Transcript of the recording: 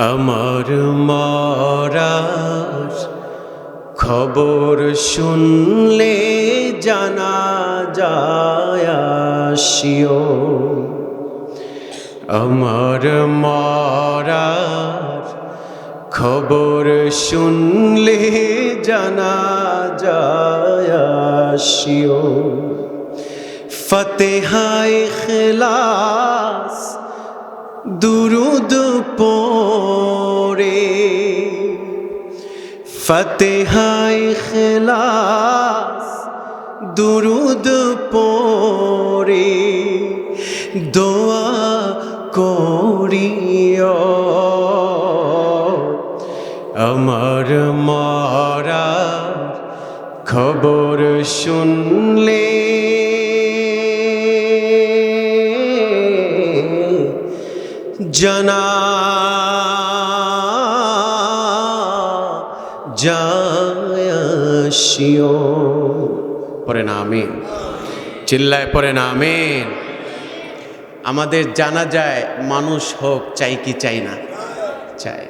আমার মরার খবর শুনলে জানা যায় আমার মরার খবর শুনলে জানা যায় ফতেহায় খেলাস দুরুদ পড়ে। ফতেহায় খেলাস দুরুদ পড়ে। দোয়া করিও। আমার মারা খবর শুনলে জানা যায়সিও পরে না আমিন। চিল্লায় পরে না আমিন। আমাদের জানা যায় মানুষ হোক, চাই কি চাই না? চাই।